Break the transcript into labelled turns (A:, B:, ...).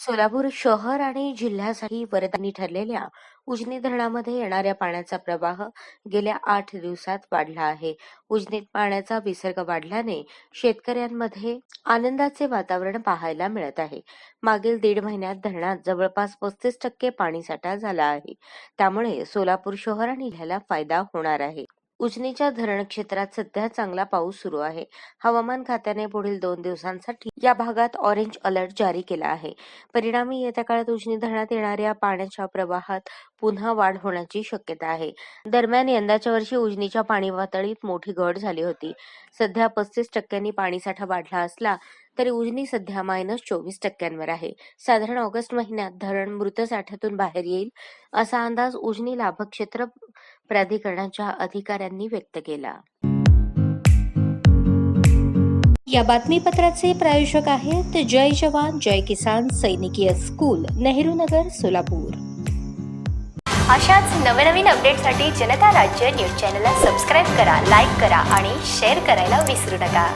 A: सोलापूर शहर आणि जिल्ह्यासाठी वरदानी ठरलेल्या उजनी धरणामध्ये येणाऱ्या पाण्याचा प्रवाह गेल्या आठ दिवसात वाढला आहे. उजनीत पाण्याचा विसर्ग वाढल्याने शेतकऱ्यांमध्ये आनंदाचे वातावरण पाहायला मिळत आहे. मागील दीड महिन्यात धरणात जवळपास पस्तीस टक्के पाणीसाठा झाला आहे. त्यामुळे सोलापूर शहर आणि जिल्ह्याला फायदा होणार आहे. उजनीच्या धरण क्षेत्रात सध्या चांगला पाऊस सुरू आहे. हवामान खात्याने पुढील दोन दिवसांसाठी या भागात ऑरेंज अलर्ट जारी केला आहे. परिणामी येत्या काळात उजनी धरणात येणाऱ्या पाण्याच्या प्रवाहात पुन्हा वाढ होण्याची शक्यता आहे. दरम्यान यंदाच्या वर्षी उजनीच्या पाणी पातळीत मोठी घट झाली होती. सध्या पस्तीस टक्क्यांनी पाणीसाठा वाढला असला तरी उजनी सध्या मायनस चोवीस टक्क्यांवर आहे. साधारण ऑगस्ट महिन्यात धरण मृत साठ्यातून बाहेर येईल असा अंदाज उजनी लाभक्षेत्र प्राधिकरणाच्या अधिकाऱ्यांनी व्यक्त केला.
B: या बातमीपत्राचे प्रायोजक आहेत जय जवान जय किसान सैनिकीय स्कूल नेहरू नगर सोलापूर.
C: अशाच नवनवीन अपडेटसाठी जनता राज्य न्यूज चॅनलला सबस्क्राईब करा लाईक करा आणि शेअर करायला विसरू नका.